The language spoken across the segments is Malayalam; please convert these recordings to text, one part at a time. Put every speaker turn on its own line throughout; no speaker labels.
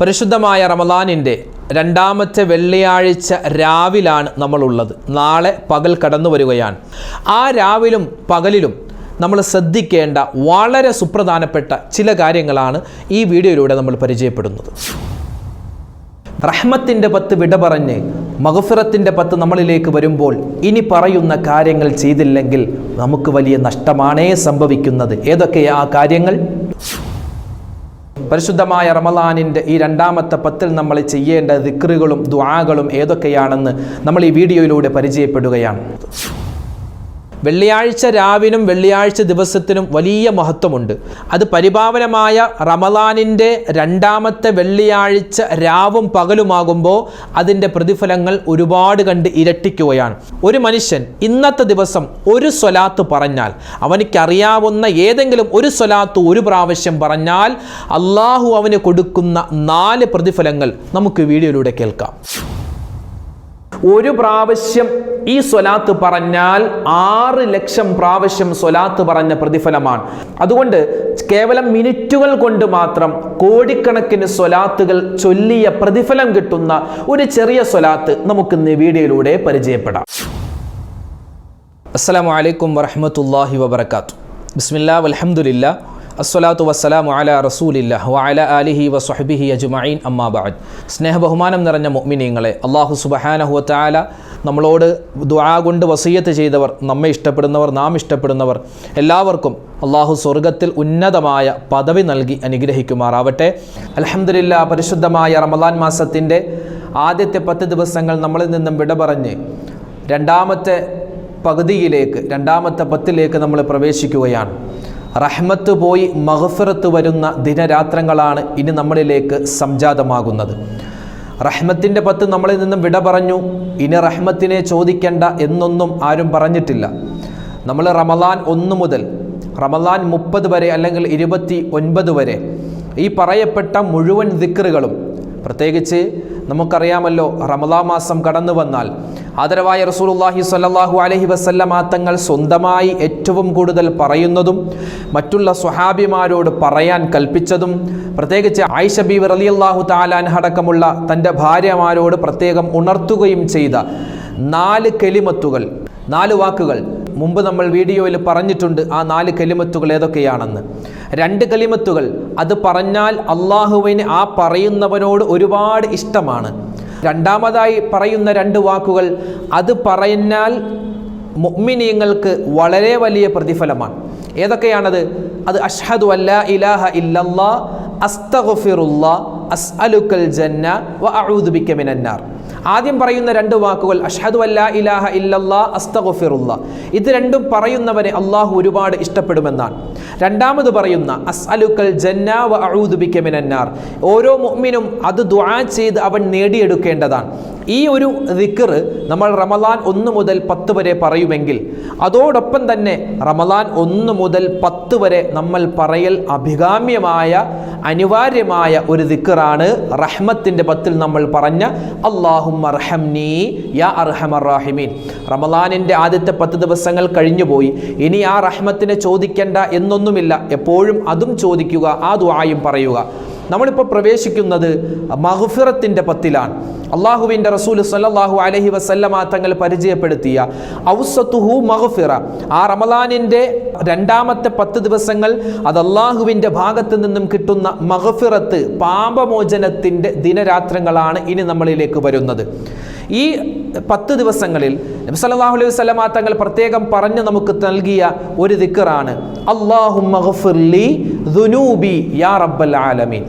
പരിശുദ്ധമായ റമദാനിന്റെ രണ്ടാമത്തെ വെള്ളിയാഴ്ച രാവിലാണ് നമ്മളുള്ളത്. നാളെ പകൽ കടന്നു വരികയാണ്. ആ രാവിലും പകലിലും നമ്മൾ ശ്രദ്ധിക്കേണ്ട വളരെ സുപ്രധാനപ്പെട്ട ചില കാര്യങ്ങളാണ് ഈ വീഡിയോയിലൂടെ നമ്മൾ പരിചയപ്പെടുന്നത്. റഹ്മത്തിന്റെ പത്ത് വിട പറഞ്ഞ് മഹഫിറത്തിന്റെ പത്ത് നമ്മളിലേക്ക് വരുമ്പോൾ ഇനി പറയുന്ന കാര്യങ്ങൾ ചെയ്തില്ലെങ്കിൽ നമുക്ക് വലിയ നഷ്ടമാണേ സംഭവിക്കുന്നത്. ഏതൊക്കെയാ ആ കാര്യങ്ങൾ? പരിശുദ്ധമായ റമലാനിന്റെ ഈ രണ്ടാമത്തെ പത്തിൽ നമ്മൾ ചെയ്യേണ്ട ദിക്റുകളും ദ്വാകളും ഏതൊക്കെയാണെന്ന് നമ്മൾ ഈ വീഡിയോയിലൂടെ പരിചയപ്പെടുകയാണ്. വെള്ളിയാഴ്ച രാവിനും വെള്ളിയാഴ്ച ദിവസത്തിനും വലിയ മഹത്വമുണ്ട്. അത് പരിപാവനമായ റമലാനിന്റെ രണ്ടാമത്തെ വെള്ളിയാഴ്ച രാവും പകലുമാകുമ്പോൾ അതിന്റെ പ്രതിഫലങ്ങൾ ഒരുപാട് കണ്ട് ഇരട്ടിക്കുകയാണ്. ഒരു മനുഷ്യൻ ഇന്നത്തെ ദിവസം ഒരു സ്വലാത്ത് പറഞ്ഞാൽ അവനിക്കറിയാവുന്ന ഏതെങ്കിലും ഒരു സ്വലാത്ത് ഒരു പ്രാവശ്യം പറഞ്ഞാൽ അള്ളാഹു അവന് കൊടുക്കുന്ന നാല് പ്രതിഫലങ്ങൾ നമുക്ക് വീഡിയോയിലൂടെ കേൾക്കാം. ഒരു പ്രാവശ്യം ഈ സ്വലാത്ത് പറഞ്ഞാൽ ആറ് ലക്ഷം പ്രാവശ്യം സ്വലാത്ത് പറഞ്ഞ പ്രതിഫലമാണ്. അതുകൊണ്ട് കേവലം മിനിറ്റുകൾ കൊണ്ട് മാത്രം കോടിക്കണക്കിന് സ്വലാത്തുകൾ ചൊല്ലിയ പ്രതിഫലം കിട്ടുന്ന ഒരു ചെറിയ സ്വലാത്ത് നമുക്ക് ഇന്ന് വീഡിയോയിലൂടെ പരിചയപ്പെടാം. അസ്സാം വലൈക്കും വറഹമത്തല്ലാഹി വബർക്കാത്തു ബിസ്മില്ലാ വൽഹംദുലില്ലാ അസ്സലാത്തു വസ്സലാം അല റസൂലില്ല വഅല അലിഹി വസ്ഹബിഹി അജ്മഈൻ. അമ്മാ ബഅദ്. സ്നേഹ ബഹുമാനം നിറഞ്ഞ മുഅ്മിനീങ്ങളെ അള്ളാഹു സുബ്ഹാനഹു വതആല നമ്മളോട് ദുആ കൊണ്ട് വസീയത്ത് ചെയ്തവർ നമ്മെ ഇഷ്ടപ്പെടുന്നവർ നാം ഇഷ്ടപ്പെടുന്നവർ എല്ലാവർക്കും അള്ളാഹു സ്വർഗത്തിൽ ഉന്നതമായ പദവി നൽകി അനുഗ്രഹിക്കുമാറാവട്ടെ. അലഹമില്ല പരിശുദ്ധമായ റമദാൻ മാസത്തിന്റെ ആദ്യത്തെ പത്ത് ദിവസങ്ങൾ നമ്മളിൽ നിന്നും വിട പറഞ്ഞ് രണ്ടാമത്തെ പകുതിയിലേക്ക് രണ്ടാമത്തെ പത്തിലേക്ക് നമ്മൾ പ്രവേശിക്കുകയാണ്. റഹ്മത്ത് പോയി മഹഫിറത്ത് വരുന്ന ദിനരാത്രങ്ങളാണ് ഇനി നമ്മളിലേക്ക് സംജാതമാകുന്നത്. റഹ്മത്തിന്റെ പത്ത് നമ്മളിൽ നിന്നും വിട പറഞ്ഞു. ഇനി റഹ്മത്തിനെ ചോദിക്കേണ്ട എന്നൊന്നും ആരും പറഞ്ഞിട്ടില്ല. നമ്മൾ റമലാൻ ഒന്ന് മുതൽ റമലാൻ മുപ്പത് വരെ അല്ലെങ്കിൽ ഇരുപത്തി ഒൻപത് വരെ ഈ പറയപ്പെട്ട മുഴുവൻ ദിക്റുകളും പ്രത്യേകിച്ച് നമുക്കറിയാമല്ലോ റമദാ മാസം കടന്നു വന്നാൽ. ആദരവായ റസൂലുള്ളാഹി സ്വല്ലല്ലാഹു അലഹി വസല്ലമ തങ്ങൾ സ്വന്തമായി ഏറ്റവും കൂടുതൽ പറയുന്നതും മറ്റുള്ള സ്വഹാബിമാരോട് പറയാൻ കൽപ്പിച്ചതും പ്രത്യേകിച്ച് ആയിഷ ബി റളിയല്ലാഹു താലാൻഹടക്കമുള്ള തന്റെ ഭാര്യമാരോട് പ്രത്യേകം ഉണർത്തുകയും ചെയ്ത നാല് കെലിമത്തുകൾ നാല് വാക്കുകൾ. മുമ്പ് നമ്മൾ വീഡിയോയിൽ പറഞ്ഞിട്ടുണ്ട് ആ നാല് കലിമത്തുകൾ ഏതൊക്കെയാണെന്ന്. രണ്ട് കലിമത്തുകൾ അത് പറഞ്ഞാൽ അള്ളാഹുവിന് ആ പറയുന്നവനോട് ഒരുപാട് ഇഷ്ടമാണ്. രണ്ടാമതായി പറയുന്ന രണ്ട് വാക്കുകൾ അത് പറഞ്ഞാൽ മുഅ്മിനീങ്ങൾക്ക് വളരെ വലിയ പ്രതിഫലമാണ്. ഏതൊക്കെയാണത്? അത് അഷ്ഹദു അല്ലാ ഇലാഹ ഇല്ലല്ലാ അസ്തഗ്ഫിറുല്ലാ അസ്അലുക്കൽ ജന്ന വ ബിക മിനന്നാർ ആദ്യം പറയുന്ന രണ്ട് വാക്കുകൾ അഷ്ഹദു അല്ലാ ഇലാഹ ഇല്ലല്ലാ അസ്തഗുഫിറുല്ല ഇത് രണ്ടും പറയുന്നവനെ അള്ളാഹു ഒരുപാട് ഇഷ്ടപ്പെടുമെന്നാണ്. രണ്ടാമത് പറയുന്ന അസ്അലുക്കൽ ജന്ന വ അഊദു ബിക മിനന്നാർ ഓരോ മുഅ്മിനും അത് ദുആ ചെയ്ത് അവൻ നേടിയെടുക്കേണ്ടതാണ്. ഈ ഒരു ദിക്ർ നമ്മൾ റമലാൻ ഒന്ന് മുതൽ പത്ത് വരെ പറയുമെങ്കിൽ അതോടൊപ്പം തന്നെ റമലാൻ ഒന്ന് മുതൽ പത്ത് വരെ നമ്മൾ പറയൽ അഭികാമ്യമായ അനിവാര്യമായ ഒരു ദിക്കറാണ് റഹ്മത്തിന്റെ പത്തിൽ നമ്മൾ പറഞ്ഞ അള്ളാഹും അർഹംനി യാ അർഹമർ റമലാനിന്റെ ആദ്യത്തെ പത്ത് ദിവസങ്ങൾ കഴിഞ്ഞുപോയി. ഇനി ആ റഹ്മത്തിനെ ചോദിക്കേണ്ട എന്നൊന്നുമില്ല. എപ്പോഴും അതും ചോദിക്കുക ആ ദുആയും പറയുക. നമ്മളിപ്പോൾ പ്രവേശിക്കുന്നത് മഹുഫിറത്തിന്റെ പത്തിലാണ്. അള്ളാഹുവിന്റെ റസൂൽ സല്ലാഹു അലഹി വസല്ലമ തങ്ങൾ പരിചയപ്പെടുത്തിയ ഔസത്തുഹു മഹുഫിറ. ആ റമലാനിന്റെ രണ്ടാമത്തെ പത്ത് ദിവസങ്ങൾ അത് അള്ളാഹുവിന്റെ ഭാഗത്ത് നിന്നും കിട്ടുന്ന മഹഫിറത്ത് പാപമോചനത്തിന്റെ ദിനരാത്രങ്ങളാണ് ഇനി നമ്മളിലേക്ക് വരുന്നത്. ഈ പത്ത് ദിവസങ്ങളിൽ നബി സല്ലല്ലാഹു അലൈഹി വസല്ലമ തങ്ങൾ പ്രത്യേകം പറഞ്ഞു നമുക്ക് നൽകിയ ഒരു ദിക്കറാണ് അള്ളാഹുലി യാ റബ്ബൽ ആലമീൻ.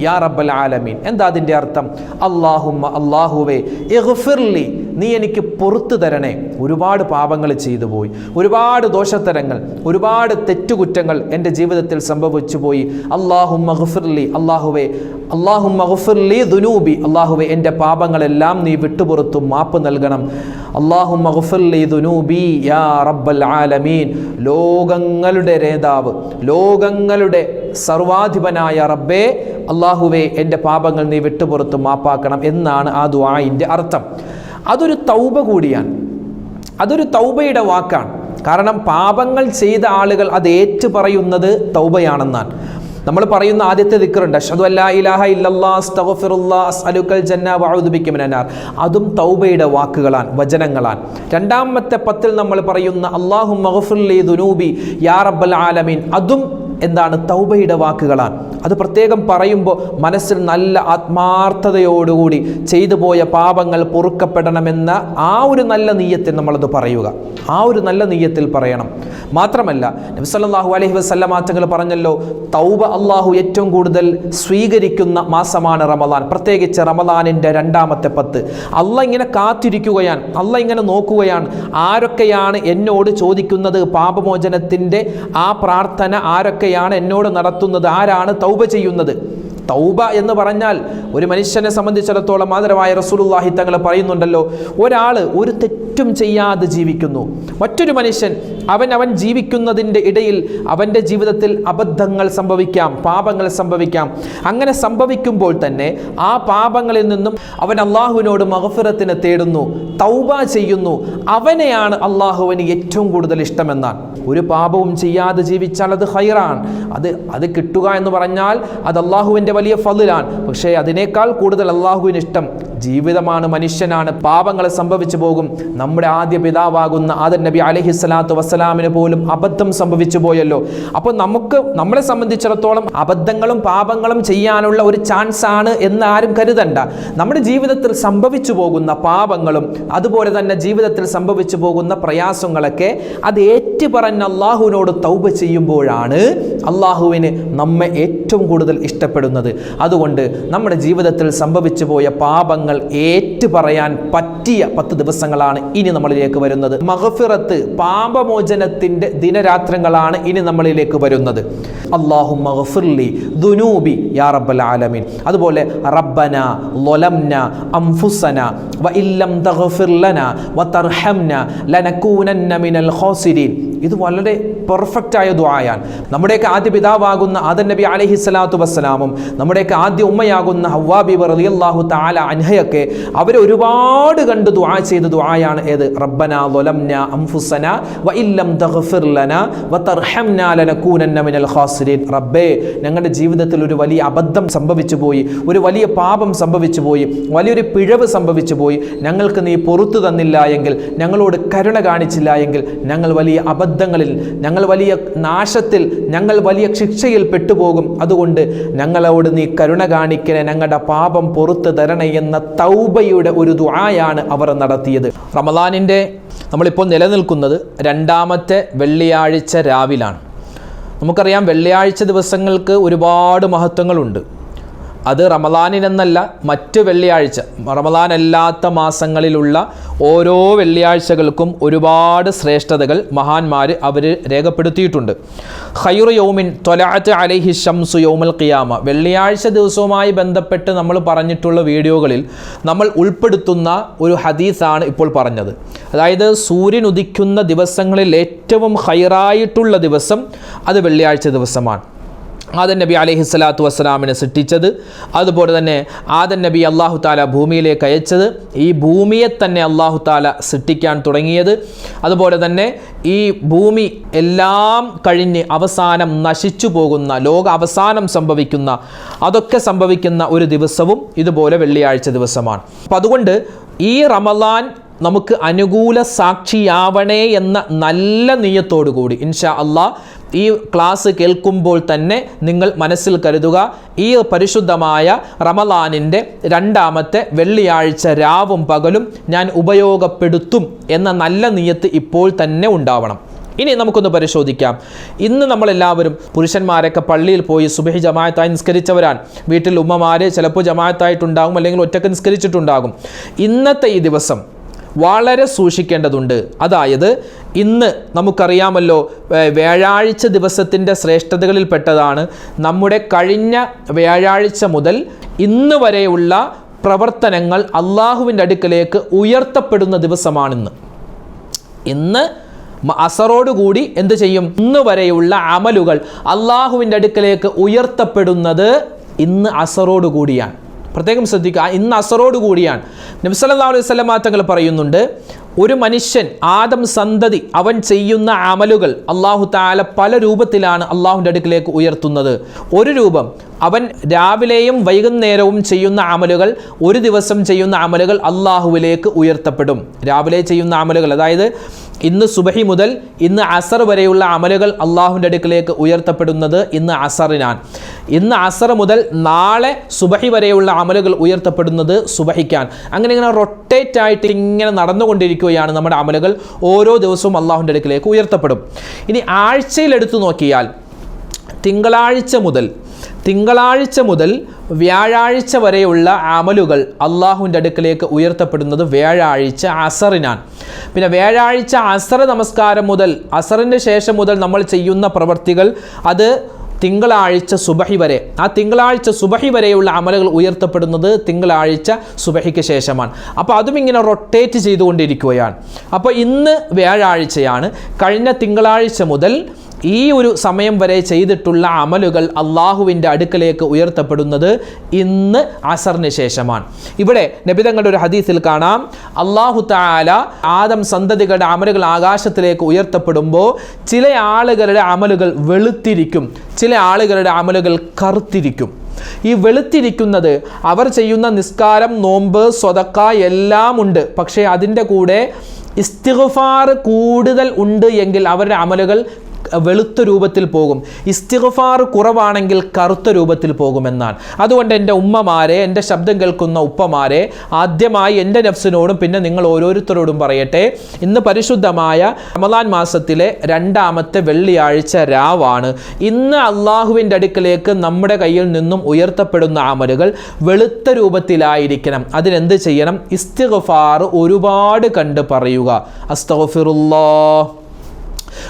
യാ റബ്ബൽ ആലമീൻ. എന്താ അതിന്റെ അർത്ഥം? അള്ളാഹുമ്മ അള്ളാഹുവേ ഇഗ്ഫിർലി നീ എനിക്ക് പുറത്തു തരണേ. ഒരുപാട് പാപങ്ങൾ ചെയ്തു പോയി. ഒരുപാട് ദോഷത്തരങ്ങൾ ഒരുപാട് തെറ്റുകുറ്റങ്ങൾ എന്റെ ജീവിതത്തിൽ സംഭവിച്ചു പോയി. അള്ളാഹു ഗഫിർലി അള്ളാഹുവേ അള്ളാഹു ഗഫിർലി ദുനൂബി. അള്ളാഹുവേ എന്റെ പാപങ്ങളെല്ലാം നീ വിട്ടുപുറത്തു മാപ്പ് നൽകണം. അള്ളാഹു ഗഫിർലി ദുനൂബി യാ റബ്ബൽ ആലമീൻ. ലോകങ്ങളുടെ നേതാവ് ലോകങ്ങളുടെ സർവാധിപനായ റബ്ബേ അള്ളാഹുവേ എന്റെ പാപങ്ങൾ നീ വിട്ടുപുറത്ത് മാപ്പാക്കണം എന്നാണ് ആ ദുആയിന്റെ അർത്ഥം. അതൊരു തൗബ കൂടിയാണ്. അതൊരു തൗബയുടെ വാക്കാണ്. കാരണം പാപങ്ങൾ ചെയ്ത ആളുകൾ അത് ഏറ്റു പറയുന്നത് തൗബയാണെന്നാണ്. നമ്മൾ പറയുന്ന ആദ്യത്തെ ദിക്കറുണ്ട് അഷദു അല്ലാ ഇലാഹ ഇല്ലല്ലാ ജന്ന മിനന്നാർ അതും തൗബയുടെ വാക്കുകളാണ് വചനങ്ങളാണ്. രണ്ടാമത്തെ പത്തിൽ നമ്മൾ പറയുന്ന അള്ളാഹു മഹഫുല്ലി ദുനൂബി യാ റബ്ബൽ ആലമീൻ. അതും എന്താണ് തൗബയുടെ വാക്കുകളാണ്. അത് പ്രത്യേകം പറയുമ്പോൾ മനസ്സിൽ നല്ല ആത്മാർത്ഥതയോടുകൂടി ചെയ്തു പോയ പാപങ്ങൾ പൊറുക്കപ്പെടണമെന്ന ആ ഒരു നല്ല നീയത്തിൽ നമ്മളത് പറയുക. ആ ഒരു നല്ല നീയത്തിൽ പറയണം. മാത്രമല്ല നബ്സല്ലാഹു അലഹി വസല്ലമ തങ്ങൾ പറഞ്ഞല്ലോ തൗബ അള്ളാഹു ഏറ്റവും കൂടുതൽ സ്വീകരിക്കുന്ന മാസമാണ് റമദാൻ. പ്രത്യേകിച്ച് റമദാനിന്റെ രണ്ടാമത്തെ പത്ത്. അല്ല ഇങ്ങനെ കാത്തിരിക്കുകയാണ് അല്ല ഇങ്ങനെ നോക്കുകയാണ് ആരൊക്കെയാണ് എന്നോട് ചോദിക്കുന്നത് പാപമോചനത്തിന്റെ ആ പ്രാർത്ഥന ആരൊക്കെയാണ് എന്നോട് നടത്തുന്നത്? ആരാണ് തൗബ ചെയ്യുന്നത്? തൗബ എന്ന് പറഞ്ഞാൽ ഒരു മനുഷ്യനെ സംബന്ധിച്ചിടത്തോളം മാതരമായ റസൂലുള്ളാഹി തങ്ങൾ പറയുന്നുണ്ടല്ലോ ഒരാൾ ഒരു തെറ്റും ചെയ്യാതെ ജീവിക്കുന്നു. മറ്റൊരു മനുഷ്യൻ അവൻ അവൻ ജീവിക്കുന്നതിന്റെ ഇടയിൽ അവന്റെ ജീവിതത്തിൽ അബദ്ധങ്ങൾ സംഭവിക്കാം പാപങ്ങൾ സംഭവിക്കാം. അങ്ങനെ സംഭവിക്കുമ്പോൾ തന്നെ ആ പാപങ്ങളിൽ നിന്നും അവൻ അള്ളാഹുവിനോട് മഹഫിറത്തിന് തേടുന്നു തൗബ ചെയ്യുന്നു. അവനെയാണ് അള്ളാഹുവിന് ഏറ്റവും കൂടുതൽ ഇഷ്ടമെന്നാണ്. ഒരു പാപവും ചെയ്യാതെ ജീവിച്ചാൽ അത് ഹൈറാണ് അത് അത് കിട്ടുക എന്ന് പറഞ്ഞാൽ അത് അള്ളാഹുവിന്റെ വലിയ ഫതിലാണ്. പക്ഷേ അതിനേക്കാൾ കൂടുതൽ അള്ളാഹുവിന് ഇഷ്ടം ജീവിതമാണ് മനുഷ്യനാണ് പാപങ്ങൾ സംഭവിച്ചു പോകും. നമ്മുടെ ആദ്യ പിതാവാകുന്ന ആദൻ നബി അലഹി സ്വലാത്തു വസ്സലാമിന് പോലും അബദ്ധം സംഭവിച്ചു പോയല്ലോ. അപ്പോൾ നമുക്ക് നമ്മളെ സംബന്ധിച്ചിടത്തോളം അബദ്ധങ്ങളും പാപങ്ങളും ചെയ്യാനുള്ള ഒരു ചാൻസ് ആണ് എന്ന് ആരും കരുതണ്ട. നമ്മുടെ ജീവിതത്തിൽ സംഭവിച്ചു പോകുന്ന പാപങ്ങളും അതുപോലെ തന്നെ ജീവിതത്തിൽ സംഭവിച്ചു പോകുന്ന പ്രയാസങ്ങളൊക്കെ അത് ഏറ്റുപറഞ്ഞ് അള്ളാഹുവിനോട് തൗബ ചെയ്യുമ്പോഴാണ് അള്ളാഹുവിന് നമ്മെ ഏറ്റവും കൂടുതൽ ഇഷ്ടപ്പെടുന്നത്. അതുകൊണ്ട് നമ്മുടെ ജീവിതത്തിൽ സംഭവിച്ചു പോയ പാപങ്ങൾ ഏറ്റു പറയാൻ പറ്റിയ പത്ത് ദിവസങ്ങളാണ് ഇനി നമ്മളിലേക്ക് വരുന്നത്. മഹഫിറത്ത് പാപമോചനത്തിന്റെ ദിനരാത്രങ്ങളാണ് ഇനി നമ്മളിലേക്ക് വരുന്നത്. അള്ളാഹു മഹഫിർലി ദുനൂബി യാ റബ്ബൽ ആലമീൻ. അതുപോലെ റബ്ബന ലൊലംന അംഫുസന വ ഇല്ലം തഗ്ഫിർലന വ തർഹംന ലനകൂനന്ന മിനൽ ഖാസിരീൻ. ഇത് വളരെ പെർഫെക്റ്റ് ആയ ദുആയാണ്. നമ്മുടെയൊക്കെ ആദ്യ പിതാവാകുന്ന ആദൻ നബി അലൈഹി സ്വലാത്തു വസ്സലാമും നമ്മുടെയൊക്കെ ആദ്യ ഉമ്മയാകുന്ന ഹവ്വാബി അള്ളാഹു താല അൻഹയൊക്കെ അവർ ഒരുപാട് കണ്ട് ദുആ ചെയ്ത ദുആയാണ് ഏത്? റബ്ബന ലൊലംന അംഫുസന വ ഇല്ലം തഗ്ഫിർ ലന വ തർഹംന ലനകൂനന്ന മിനൽ ഖാസിരീൻ. റബ്ബേ ഞങ്ങളുടെ ജീവിതത്തിൽ ഒരു വലിയ അബദ്ധം സംഭവിച്ചു പോയി ഒരു വലിയ പാപം സംഭവിച്ചു പോയി വലിയൊരു പിഴവ് സംഭവിച്ചു പോയി. ഞങ്ങൾക്ക് നീ പുറത്തു തന്നില്ല എങ്കിൽ ഞങ്ങളോട് കരുണ കാണിച്ചില്ല എങ്കിൽ ഞങ്ങൾ വലിയ അബദ്ധങ്ങളിൽ ഞങ്ങൾ വലിയ നാശത്തിൽ ഞങ്ങൾ വലിയ ശിക്ഷയിൽ പെട്ടുപോകും. അതുകൊണ്ട് ഞങ്ങളോട് നീ കരുണ കാണിക്കണേ ഞങ്ങളുടെ പാപം പുറത്തു തരണേ എന്ന തൗബയുടെ ഒരു ദുആയാണ് അവർ നടത്തിയത്. റമദാനിന്റെ നമ്മളിപ്പോൾ നിലനിൽക്കുന്നത് രണ്ടാമത്തെ വെള്ളിയാഴ്ച രാവിലാണ്. നമുക്കറിയാം വെള്ളിയാഴ്ച ദിവസങ്ങൾക്ക് ഒരുപാട് മഹത്വങ്ങളുണ്ട്. അത് റമദാനിനെന്നല്ല മറ്റ് വെള്ളിയാഴ്ച. റമദാൻ അല്ലാത്ത മാസങ്ങളിലുള്ള ഓരോ വെള്ളിയാഴ്ചകൾക്കും ഒരുപാട് ശ്രേഷ്ഠതകൾ മഹാന്മാർ അവർ രേഖപ്പെടുത്തിയിട്ടുണ്ട്. ഖൈറു യൗമിൻ തൊലാറ്റ് അലൈഹി ഷംസു യൗമൽ ഖിയാമ. വെള്ളിയാഴ്ച ദിവസവുമായി ബന്ധപ്പെട്ട് നമ്മൾ പറഞ്ഞിട്ടുള്ള വീഡിയോകളിൽ നമ്മൾ ഉൾപ്പെടുത്തുന്ന ഒരു ഹദീസാണ് ഇപ്പോൾ പറഞ്ഞത്. അതായത് സൂര്യൻ ഉദിക്കുന്ന ദിവസങ്ങളിൽ ഏറ്റവും ഹൈറായിട്ടുള്ള ദിവസം അത് വെള്ളിയാഴ്ച ദിവസമാണ്. ആദൻ നബി അലഹി സ്വലാത്തു വസ്സലാമിനെ സൃഷ്ടിച്ചത്. അതുപോലെ തന്നെ ആദൻ നബി അള്ളാഹു താല ഭൂമിയിലേക്ക് അയച്ചത്. ഈ ഭൂമിയെ തന്നെ അള്ളാഹു താല സൃഷ്ടിക്കാൻ തുടങ്ങിയത്. അതുപോലെ തന്നെ ഈ ഭൂമി എല്ലാം കഴിഞ്ഞ് അവസാനം നശിച്ചു പോകുന്ന ലോക അവസാനം സംഭവിക്കുന്ന അതൊക്കെ സംഭവിക്കുന്ന ഒരു ദിവസവും ഇതുപോലെ വെള്ളിയാഴ്ച ദിവസമാണ്. അപ്പം അതുകൊണ്ട് ഈ റമലാൻ നമുക്ക് അനുകൂല സാക്ഷിയാവണേ എന്ന നല്ല നീയത്തോടു കൂടി ഇൻഷാ അള്ളാഹ് ഈ ക്ലാസ് കേൾക്കുമ്പോൾ തന്നെ നിങ്ങൾ മനസ്സിൽ കരുതുക ഈ പരിശുദ്ധമായ റമലാനിന്റെ രണ്ടാമത്തെ വെള്ളിയാഴ്ച രാവും പകലും ഞാൻ ഉപയോഗപ്പെടുത്തും എന്ന നല്ല നീയത്ത് ഇപ്പോൾ തന്നെ ഉണ്ടാവണം. ഇനി നമുക്കൊന്ന് പരിശോധിക്കാം. ഇന്ന് നമ്മളെല്ലാവരും പുരുഷന്മാരൊക്കെ പള്ളിയിൽ പോയി സുബഹി ജമായത്തായി നിസ്കരിച്ചവരാണ്. വീട്ടിൽ ഉമ്മമാർ ചിലപ്പോൾ ജമായത്തായിട്ടുണ്ടാകും അല്ലെങ്കിൽ ഒറ്റയ്ക്ക് നിസ്കരിച്ചിട്ടുണ്ടാകും. ഇന്നത്തെ ഈ ദിവസം വളരെ സൂക്ഷിക്കേണ്ടതുണ്ട്. അതായത് ഇന്ന് നമുക്കറിയാമല്ലോ വ്യാഴാഴ്ച ദിവസത്തിന്റെ ശ്രേഷ്ഠതകളിൽ പെട്ടതാണ് നമ്മുടെ കഴിഞ്ഞ വ്യാഴാഴ്ച മുതൽ ഇന്ന് വരെയുള്ള പ്രവർത്തനങ്ങൾ അള്ളാഹുവിന്റെ അടുക്കലേക്ക് ഉയർത്തപ്പെടുന്ന ദിവസമാണിന്ന്. ഇന്ന് അസറോടുകൂടി എന്ത് ചെയ്യും? ഇന്ന് വരെയുള്ള അമലുകൾ അള്ളാഹുവിന്റെ അടുക്കലേക്ക് ഉയർത്തപ്പെടുന്നത് ഇന്ന് അസറോടുകൂടിയാണ്. പ്രത്യേകം ശ്രദ്ധിക്കുക. ഇന്ന് അസറോട് കൂടിയാണ്. നബ്സല്ലാ അലൈഹി സ്വലമാ തങ്ങൾ പറയുന്നുണ്ട് ഒരു മനുഷ്യൻ ആദം സന്തതി അവൻ ചെയ്യുന്ന അമലുകൾ അള്ളാഹു താല പല രൂപത്തിലാണ് അള്ളാഹുന്റെ അടുക്കിലേക്ക് ഉയർത്തുന്നത്. ഒരു രൂപം അവൻ രാവിലെയും വൈകുന്നേരവും ചെയ്യുന്ന അമലുകൾ ഒരു ദിവസം ചെയ്യുന്ന അമലുകൾ അള്ളാഹുവിലേക്ക് ഉയർത്തപ്പെടും. രാവിലെ ചെയ്യുന്ന അമലുകൾ അതായത് ഇന്ന് സുബഹി മുതൽ ഇന്ന് അസർ വരെയുള്ള അമലുകൾ അള്ളാഹുവിന്റെ അടുക്കിലേക്ക് ഉയർത്തപ്പെടുന്നത് ഇന്ന് അസറിനാണ്. ഇന്ന് അസർ മുതൽ നാളെ സുബഹി വരെയുള്ള അമലുകൾ ഉയർത്തപ്പെടുന്നത് സുബഹിക്കാൻ അങ്ങനെ ഇങ്ങനെ റൊട്ടേറ്റ് ആയിട്ട് ഇങ്ങനെ നടന്നുകൊണ്ടിരിക്കുകയാണ് നമ്മുടെ അമലുകൾ. ഓരോ ദിവസവും അള്ളാഹുവിന്റെ അടുക്കിലേക്ക് ഉയർത്തപ്പെടും. ഇനി ആഴ്ചയിൽ എടുത്തു നോക്കിയാൽ തിങ്കളാഴ്ച മുതൽ തിങ്കളാഴ്ച മുതൽ വ്യാഴാഴ്ച വരെയുള്ള അമലുകൾ അള്ളാഹുവിന്റെ അടുക്കലേക്ക് ഉയർത്തപ്പെടുന്നത് വ്യാഴാഴ്ച അസറിനാണ്. പിന്നെ വ്യാഴാഴ്ച അസർ നമസ്കാരം മുതൽ അസറിന്റെ ശേഷം മുതൽ നമ്മൾ ചെയ്യുന്ന പ്രവർത്തികൾ അത് തിങ്കളാഴ്ച സുബഹി വരെ. ആ തിങ്കളാഴ്ച സുബഹി വരെയുള്ള അമലുകൾ ഉയർത്തപ്പെടുന്നത് തിങ്കളാഴ്ച സുബഹിക്ക് ശേഷമാണ്. അപ്പോൾ അതും ഇങ്ങനെ റൊട്ടേറ്റ് ചെയ്തുകൊണ്ടിരിക്കുകയാണ്. അപ്പോൾ ഇന്ന് വ്യാഴാഴ്ചയാണ്. കഴിഞ്ഞ തിങ്കളാഴ്ച മുതൽ ഈ ഒരു സമയം വരെ ചെയ്തിട്ടുള്ള അമലുകൾ അള്ളാഹുവിന്റെ അടുക്കലേക്ക് ഉയർത്തപ്പെടുന്നത് ഇന്ന് അസറിന് ശേഷമാണ്. ഇവിടെ നബിതങ്ങളുടെ ഒരു ഹദീസിൽ കാണാം. അള്ളാഹു താല ആദം സന്തതികളുടെ അമലുകൾ ആകാശത്തിലേക്ക് ഉയർത്തപ്പെടുമ്പോൾ ചില ആളുകളുടെ അമലുകൾ വെളുത്തിരിക്കും. ചില ആളുകളുടെ അമലുകൾ കറുത്തിരിക്കും. ഈ വെളുത്തിരിക്കുന്നത് അവർ ചെയ്യുന്ന നിസ്കാരം നോമ്പ് സ്വതക്ക എല്ലാം ഉണ്ട്. പക്ഷേ അതിന്റെ കൂടെ ഇസ്തിഗ്ഫാർ കൂടുതൽ ഉണ്ട് എങ്കിൽ അവരുടെ അമലുകൾ വെളുത്ത രൂപത്തിൽ പോകും. ഇസ്തിഗ്ഫാർ കുറവാണെങ്കിൽ കറുത്ത രൂപത്തിൽ പോകുമെന്നാണ്. അതുകൊണ്ട് എന്റെ ഉമ്മമാരെ എന്റെ ശബ്ദം കേൾക്കുന്ന ഉപ്പമാരെ ആദ്യമായി എന്റെ നഫ്സിനോടും പിന്നെ നിങ്ങൾ ഓരോരുത്തരോടും പറയട്ടെ. ഇന്ന് പരിശുദ്ധമായ റമദാൻ മാസത്തിലെ രണ്ടാമത്തെ വെള്ളിയാഴ്ച രാവാണ്. ഇന്ന് അള്ളാഹുവിന്റെ അടുക്കലേക്ക് നമ്മുടെ കയ്യിൽ നിന്നും ഉയർത്തപ്പെടുന്ന ആമലുകൾ വെളുത്ത രൂപത്തിലായിരിക്കണം. അതിനെന്ത് ചെയ്യണം? ഇസ്തിഗ്ഫാർ ഒരുപാട് കണ്ട് പറയുക. അസ്തഗ്ഫിറുല്ലാ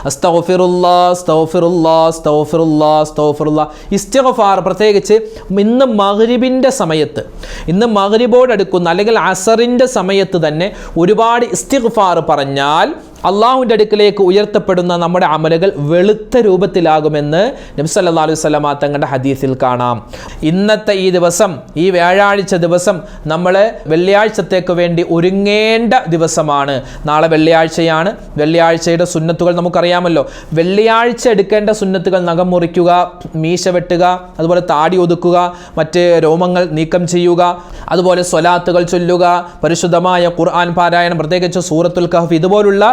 അസ്തൗഫിറുല്ലാ പ്രത്യേകിച്ച് ഇന്ന് മഹരിബിന്റെ സമയത്ത് ഇന്ന് മഹരിബോടടുക്കുന്ന അല്ലെങ്കിൽ അസറിന്റെ സമയത്ത് തന്നെ ഒരുപാട് ഇസ്തിഗ്ഫാർ പറഞ്ഞാൽ അള്ളാഹുവിന്റെ അടുക്കിലേക്ക് ഉയർത്തപ്പെടുന്ന നമ്മുടെ അമലുകൾ വെളുത്ത രൂപത്തിലാകുമെന്ന് നബ്സല്ലാ അലൈഹി തങ്ങളുടെ ഹദീസിൽ കാണാം. ഇന്നത്തെ ഈ ദിവസം ഈ വ്യാഴാഴ്ച ദിവസം നമ്മൾ വെള്ളിയാഴ്ചത്തേക്ക് വേണ്ടി ഒരുങ്ങേണ്ട ദിവസമാണ്. നാളെ വെള്ളിയാഴ്ചയാണ്. വെള്ളിയാഴ്ചയുടെ സുന്നത്തുകൾ നമുക്കറിയാമല്ലോ. വെള്ളിയാഴ്ച എടുക്കേണ്ട സുന്നത്തുകൾ നഖം മുറിക്കുക മീശ വെട്ടുക അതുപോലെ താടി ഒതുക്കുക മറ്റ് രോമങ്ങൾ നീക്കം ചെയ്യുക അതുപോലെ സ്വലാത്തുകൾ ചൊല്ലുക പരിശുദ്ധമായ ഖുർആൻ പാരായണം പ്രത്യേകിച്ച് സൂറത്തുൽ കഹഫ് ഇതുപോലുള്ള